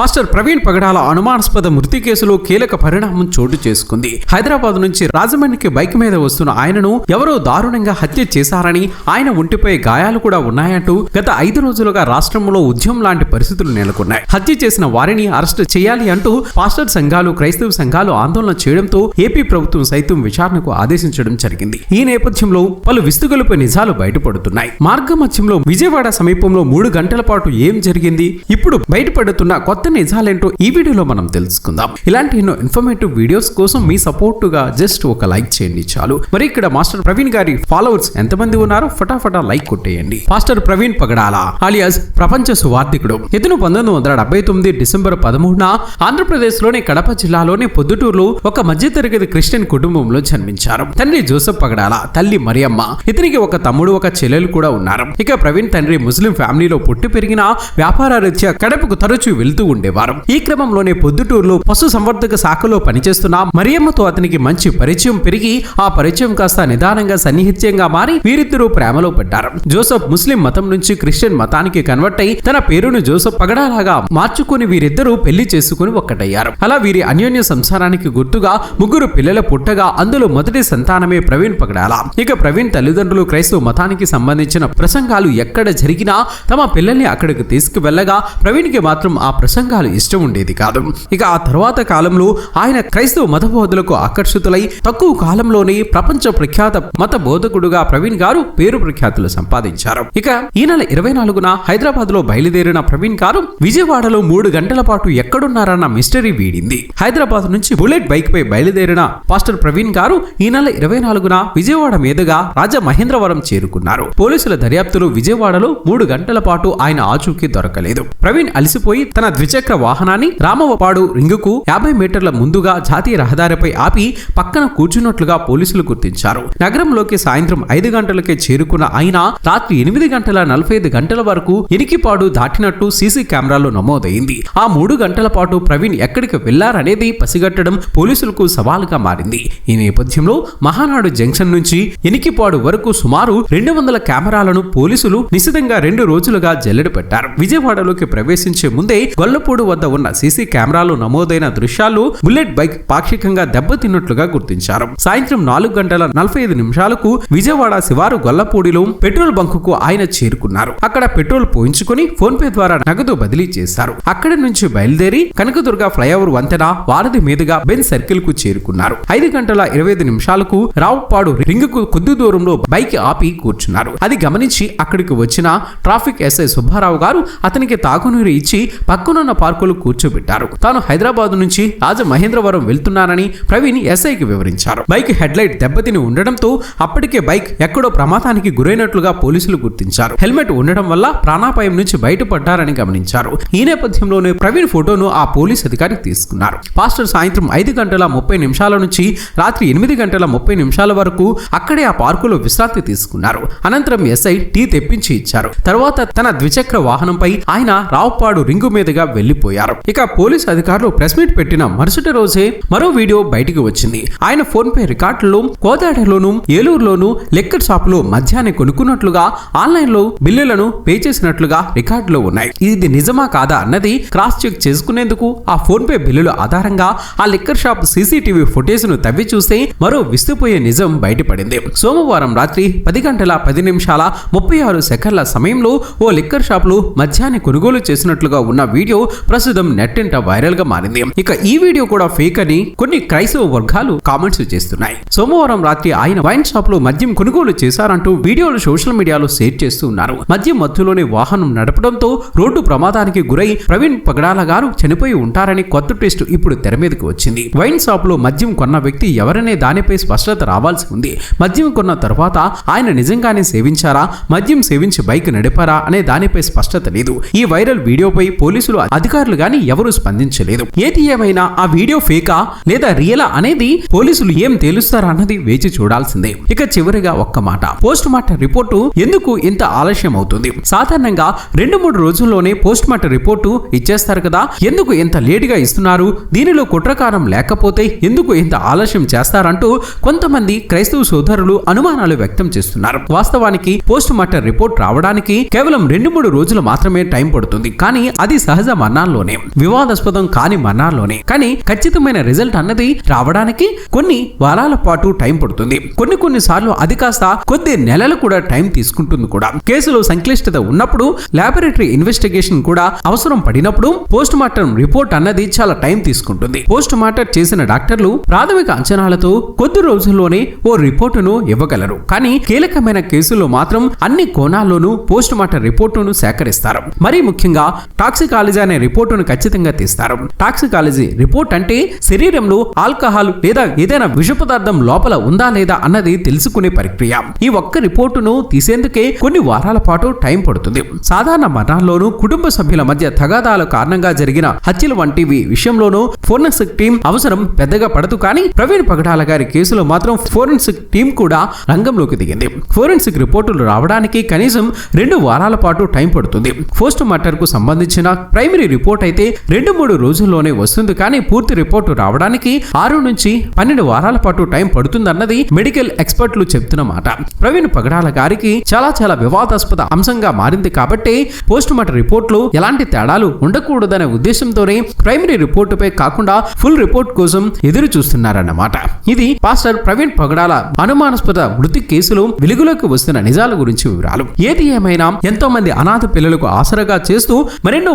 Pastor Praveen పగడాల అనుమానాస్పద మృతి కేసులో కీలక పరిణామం చోటు చేసుకుంది. హైదరాబాద్ నుంచి రాజమండ్రికి బైక్ మీద వస్తున్న ఆయనను ఎవరో దారుణంగా హత్య చేశారని ఆయన ఒంటిపై గాయాలు కూడా ఉన్నాయంటూ గత ఐదు రోజులుగా రాష్ట్రంలో ఉద్యమం లాంటి పరిస్థితులు నెలకొన్నాయి. హత్య చేసిన వారిని అరెస్ట్ చేయాలి అంటూ పాస్టర్ సంఘాలు క్రైస్తవ సంఘాలు ఆందోళన చేయడంతో ఏపీ ప్రభుత్వం సైతం విచారణకు ఆదేశించడం జరిగింది. ఈ నేపథ్యంలో పలు విస్తుగలపై నిజాలు బయటపడుతున్నాయి. మార్గ మధ్యంలో విజయవాడ సమీపంలో మూడు గంటల పాటు ఏం జరిగింది? ఇప్పుడు బయటపడుతున్న కొత్త నిజాలేంటో ఈ వీడియోలో మనం తెలుసుకుందాం. ఇలాంటి ఎన్నో ఇన్ఫర్మేటివ్ వీడియోస్ కోసం మీ సపోర్ట్గా జస్ట్ ఒక లైక్ చేయండి చాలు. మరి ఇక్కడ మాస్టర్ ప్రవీణ్ గారి ఫాలోవర్స్ ఎంతమంది ఉన్నారో ఫటాఫటా లైక్ కొట్టేయండి. మాస్టర్ ప్రవీణ్ పగడాల ఆలియాస్ ప్రపంచ సువార్థికుడు. ఇతను పంతొమ్మిది వందల డెబ్బై తొమ్మిది డిసెంబర్ పదమూడున ఆంధ్రప్రదేశ్లోని కడప జిల్లాలోని పొద్దుటూరులో ఒక మధ్యతరగతి క్రిస్టియన్ కుటుంబంలో జన్మించారు. తండ్రి జోసఫ్ పగడాల తల్లి మరియమ్మ. ఇతనికి ఒక తమ్ముడు ఒక చెల్లెలు కూడా ఉన్నారు. ఇక ప్రవీణ్ తండ్రి ముస్లిం ఫ్యామిలీలో పుట్టి పెరిగిన వ్యాపార రీత్యా కడపకు తరచూ వెళ్తూ ఉండేవారు ఈ క్రమంలోనే పొద్దుటూరులో పశు సంవర్ధక శాఖలో పనిచేస్తున్న మరియమ్మతో అతనికి మంచి పరిచయం పెరిగి ఆ పరిచయం కాస్త నిదానంగా సన్నిహిత్యంగా మారి వీరిద్దరూ ప్రేమలో పడ్డారు. జోసఫ్ ముస్లిం మతం నుంచి క్రిస్టియన్ మతానికి కన్వర్ట్ అయి తన పేరును జోసఫ్ పగడాలాగా మార్చుకుని వీరిద్దరూ పెళ్ళి చేసుకుని ఒక్కటయ్యారు. అలా వీరి అన్యోన్య సంసారానికి గుర్తుగా ముగ్గురు పిల్లల పుట్టగా అందులో మొదటి సంతానమే ప్రవీణ్ పగడాల. ఇక ప్రవీణ్ తల్లిదండ్రులు క్రైస్తవ మతానికి సంబంధించిన ప్రసంగాలు ఎక్కడ జరిగినా తమ పిల్లల్ని అక్కడికి తీసుకువెళ్ళగా ప్రవీణ్కి మాత్రం ఆ ప్రసంగాలు ఇష్టం ఉండేది కాదు. ఇక ఆ తర్వాత కాలంలో ఆయన క్రైస్తవ మత బోధలకు ఆకర్షితులై తక్కువ కాలంలోనే ప్రపంచ ప్రఖ్యాత మత బోధకుడుగా ప్రవీణ్ గారు పేరు ప్రఖ్యాతులు సంపాదించారు. ఇక ఈ నెల ఇరవై నాలుగున హైదరాబాద్లో బయలుదేరిన ప్రవీణ్ గారు విజయవాడలో మూడు గంటల పాటు ఎక్కడున్నారన్న మిస్టరీ వీడింది. హైదరాబాద్ నుంచి బుల్లెట్ బైక్ పై బయలుదేరిన పాస్టర్ ప్రవీణ్ గారు ఈ నెల ఇరవై నాలుగున విజయవాడ మీదుగా రాజమహేంద్రవరం చేరుకున్నారు. పోలీసుల దర్యాప్తులో విజయవాడలో మూడు గంటల పాటు ఆయన ఆచూకీ దొరకలేదు. ప్రవీణ్ అలసిపోయి తన ద్విచక్ర వాహనాన్ని రామవపాడు రింగుకు యాభై మీటర్ల ముందుగా జాతీయ రహదారిపై ఆపి పక్కన కూర్చున్నట్లుగా పోలీసులు గుర్తించారు. నగరంలోకి సాయంత్రం ఐదు గంటలకే చేరుకున్న ఆయన రాత్రి ఎనిమిది గంటల నలభై ఐదు గంటల వరకు ఎనికిపాడు దాటినట్టు సీసీ కెమెరాలో నమోదైంది. ఆ మూడు గంటల పాటు ప్రవీణ్ ఎక్కడికి వెళ్ళారనేది పసిగట్టడం పోలీసులకు సవాలుగా మారింది. ఈ నేపథ్యంలో మహానాడు జంక్షన్ నుంచి ఎనికిపాడు వరకు సుమారు రెండు వందల కెమెరాలను పోలీసులు నిశితంగా రెండు రోజులుగా జల్లెడ పెట్టారు. విజయవాడలోకి ప్రవేశించే ముందే గొల్లపూడి వద్ద ఉన్న సీసీ కెమెరాలో నమోదైన దృశ్యాలు బుల్లెట్ బైక్ పాక్షికంగా దెబ్బతిన్నట్లుగా గుర్తించారు. సాయంత్రం నాలుగు గంటల నలభై ఐదు నిమిషాలకు విజయవాడ శివారు గొల్లపూడిలో పెట్రోల్ బంకుకు ఆయన చేరుకున్నారు. అక్కడ పెట్రోల్ పోయించుకుని ఫోన్ పే ద్వారా నగదు బదిలీ చేశారు. అక్కడి నుంచి బయలుదేరి కనకదుర్గ ఫ్లైఓవర్ వంతెన వారధి మీదుగా బెన్ సర్కిల్కు చేరుకున్నారు. ఐదు గంటల ఇరవై ఐదు నిమిషాలకు రావుపాడు రింగ్కు కొద్ది దూరంలో బైక్ ఆపి కూర్చున్నారు. అది గమనించి అక్కడికి వచ్చిన ట్రాఫిక్ ఎస్ఐ సుబ్బారావు గారు అతనికి తాగునీరు ఇచ్చి పక్కనున్న పార్కులు కూర్చోబెట్టారు. తాను హైదరాబాద్ నుంచి రాజమహేంద్రవరం వెళ్తున్నానని ప్రవీణ్ ఎస్ఐకి వివరించారు. బైక్ హెడ్ లైట్ దెబ్బతిని ఉండడంతో అప్పటికే బైక్ ఎక్కడో ప్రమాదానికి గురైనట్లుగా పోలీసులు గుర్తించారు. హెల్మెట్ ఉండడం వల్ల ప్రాణాపాయం నుంచి బయటపడ్డారని గమనించారు. ఈ నేపథ్యంలోనే ప్రవీణ్ ఫోటోను ఆ పోలీస్ అధికారి తీసుకున్నారు. పాస్టర్ సాయంత్రం ఐదు గంటల ముప్పై నిమిషాల నుంచి రాత్రి ఎనిమిది గంటల ముప్పై నిమిషాల వరకు అక్కడే ఆ పార్కులో విశ్రాంతి తీసుకున్నారు. అనంతరం ఎస్ఐ టీ తెప్పించి ఇచ్చారు. తర్వాత తన ద్విచక్ర వాహనంపై ఆయన రావుపాడు రింగు మీదుగా వెళ్ళిపోయారు ఇక పోలీస్ అధికారులు ప్రెస్ మీట్ పెట్టిన మరుసటి రోజే మరో వీడియో బయటికి వచ్చింది. ఆయన ఫోన్ పే రికార్డులో కోదాడలోను ఏలూరులోను లెక్కర్ షాపులో మద్యాన్ని కొనుక్కున్నట్లుగా ఆన్లైన్లో బిల్లులను పే చేసినట్లుగా రికార్డులో ఉన్నాయి. ఇది నిజమా కాదా అన్నది క్రాస్ చెక్ చేసుకునేందుకు ఆ ఫోన్ పే బిల్లుల ఆధారంగా ఆ లిక్కర్ షాప్ సీసీటీవీ ఫుటేజ్ను తవ్వి చూస్తే మరో విస్తుపోయే నిజం బయటపడింది. సోమవారం రాత్రి పది గంటల పది నిమిషాల ముప్పై ఆరు సెకండ్ల సమయంలో ఓ లిక్కర్ షాప్లో మద్యాన్ని కొనుగోలు చేసినట్లుగా ఉన్న వీడియో ప్రస్తుతం నెట్టింట వైరల్గా మారింది. ఇక ఈ వీడియో కూడా ఫేక్ అని కొన్ని క్రైస్తవ వర్గాలు కామెంట్స్ చేస్తున్నాయి. సోమవారం రాత్రి ఆయన వైన్ షాప్లో మద్యం కొనుగోలు చేశారంటూ వీడియోలు సోషల్ మీడియాలో షేర్ చేస్తూ ఉన్నారు. మద్యం మధ్యలోనే వాహనం నడపడంతో రోడ్డు ప్రమాదానికి గురై ప్రవీణ్ పగడాల గారు చనిపోయి ఉంటారని కొత్త టెస్ట్ ఇప్పుడు తెర మీదకి వచ్చింది. వైన్ షాప్లో మద్యం కొన్న వ్యక్తి ఎవరనే దానిపై స్పష్టత రావాల్సి ఉంది. మద్యం కొన్న తర్వాత ఆయన నిజంగానే సేవించారా? మద్యం సేవించి బైక్ నడిపారా? అనే దానిపై స్పష్టత లేదు. ఈ వైరల్ వీడియోపై పోలీసులు అధికారులు గాని ఎవరూ స్పందించలేదు. ఏది ఏమైనా ఆ వీడియో ఫేకా లేదా రియలా అనేది పోలీసులు ఏం తేలుస్తారా అన్నది వేచి చూడాల్సిందే. ఇక చివరిగా ఒక్క మాట. పోస్ట్ మార్టం రిపోర్టు ఎందుకు ఇంత ఆలస్యం అవుతుంది? సాధారణంగా రెండు మూడు రోజుల్లోనే పోస్ట్ మార్టం రిపోర్టు ఇచ్చేస్తారు కదా. ఎందుకు ఇంత లేటుగా ఇస్తున్నారు? దీనిలో కుట్రకారం లేకపోతే ఎందుకు ఇంత ఆలస్యం చేస్తారంటూ కొంతమంది క్రైస్తవ సోదరులు అనుమానాలు వ్యక్తం చేస్తున్నారు. వాస్తవానికి పోస్ట్ మార్టం రిపోర్ట్ రావడానికి కేవలం రెండు మూడు రోజులు మాత్రమే టైం పడుతుంది. కానీ అది సహజం మన్నాల్లోనే వివాదాస్పదం కాని మన్నాల్లోనే కానీ ఖచ్చితమైన రిజల్ట్ అన్నది రావడానికి కొన్ని వారాల పాటు టైం పడుతుంది. కొన్ని కొన్ని సార్లు అది కాస్త కొద్ది నెలలు కూడా టైం తీసుకుంటుంది కూడా. కేసులో సంక్లిష్టత ఉన్నప్పుడు లాబొరేటరీ ఇన్వెస్టిగేషన్ కూడా అవసరం పడినప్పుడు పోస్ట్ మార్టం రిపోర్ట్ అన్నది చాలా టైం తీసుకుంటుంది. పోస్ట్ మార్టం చేసిన డాక్టర్లు ప్రాథమిక అంచనాలతో కొద్ది రోజుల్లోనే ఓ రిపోర్టును ఇవ్వగలరు. కానీ కీలకమైన కేసుల్లో మాత్రం అన్ని కోణాల్లోనూ పోస్ట్ మార్టం రిపోర్టును సేకరిస్తారు. మరీ ముఖ్యంగా టాక్సికాలజీ అనే రిపోర్టును ఖచ్చితంగా తీస్తారు. టాక్సికాలజీ రిపోర్ట్ అంటే శరీరంలో ఆల్కహాల్ లేదా ఏదైనా విష పదార్థం లోపల ఉందా లేదా అన్నది తెలుసుకునే ప్రక్రియ. ఈ ఒక్క రిపోర్టును తీసేందుకే కొన్ని వారాల పాటు టైం పడుతుంది. సాధారణ మరణాల్లోనూ కుటుంబ సభ్యుల మధ్య తగాదాల కారణంగా జరిగిన హత్యలు వంటివి విషయంలోనూ ఫోరెన్సిక్ టీం అవసరం పెద్దగా పడదు కానీ ప్రవీణ్ పగడాల గారి కేసులో మాత్రం ఫోరెన్సిక్ టీం కూడా రంగంలోకి దిగింది. ఫోరెన్సిక్ రిపోర్టులు రావడానికి కనీసం రెండు వారాల పాటు టైం పడుతుంది. పోస్ట్ మార్టర్కు సంబంధించిన ప్రైమరీ రిపోర్ట్ అయితే రెండు మూడు రోజుల్లోనే వస్తుంది. కానీ పూర్తి రిపోర్టు రావడానికి ఆరు నుంచి పన్నెండు వారాల పాటు టైం పడుతుందన్నది మెడికల్ ఎక్స్పర్ట్లు చెప్తున్న మాట. ప్రవీణ్ పగడాల గారికి చాలా చాలా వివాదాస్పద అంశంగా మారింది కాబట్టి పోస్ట్ మార్టం రిపోర్ట్లు ఎలాంటి తేడాలు ఉండకూడదనే ఉద్దేశంతోనే ప్రైమరీ రిపోర్టుపై కాకుండా ఫుల్ రిపోర్ట్ కోసం ఎదురు చూస్తున్నారన్నమాట. ఇది పాస్టర్ ప్రవీణ్ పగడాల అనుమానాస్పద మృతి కేసులు వెలుగులోకి వస్తున్న నిజాల గురించి వివరాలు. ఏది ఏమైనా ఎంతో మంది అనాథ పిల్లలకు ఆసరగా చేస్తూ మరెన్నో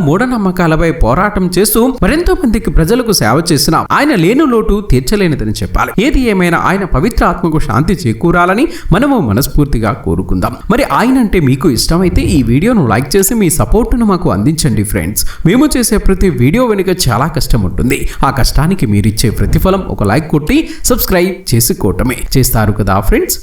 నమ్మకాలపై పోరాటం చేస్తూ మరెంతో మందికి ప్రజలకు సేవ చేసిన ఆయన లేని లోటు తీర్చలేనిదని చెప్పాలి. ఏది ఏమైనా ఆయన పవిత్ర ఆత్మకు శాంతి చేకూరాలని మనము మనస్ఫూర్తిగా కోరుకుందాం. మరి ఆయన అంటే మీకు ఇష్టమైతే ఈ వీడియోను లైక్ చేసి మీ సపోర్టును మాకు అందించండి ఫ్రెండ్స్. మేము చేసే ప్రతి వీడియో వెనుక చాలా కష్టం ఉంటుంది. ఆ కష్టానికి మీరిచ్చే ప్రతిఫలం ఒక లైక్ కొట్టి సబ్స్క్రైబ్ చేసుకోవటమే చేస్తారు కదా ఫ్రెండ్స్?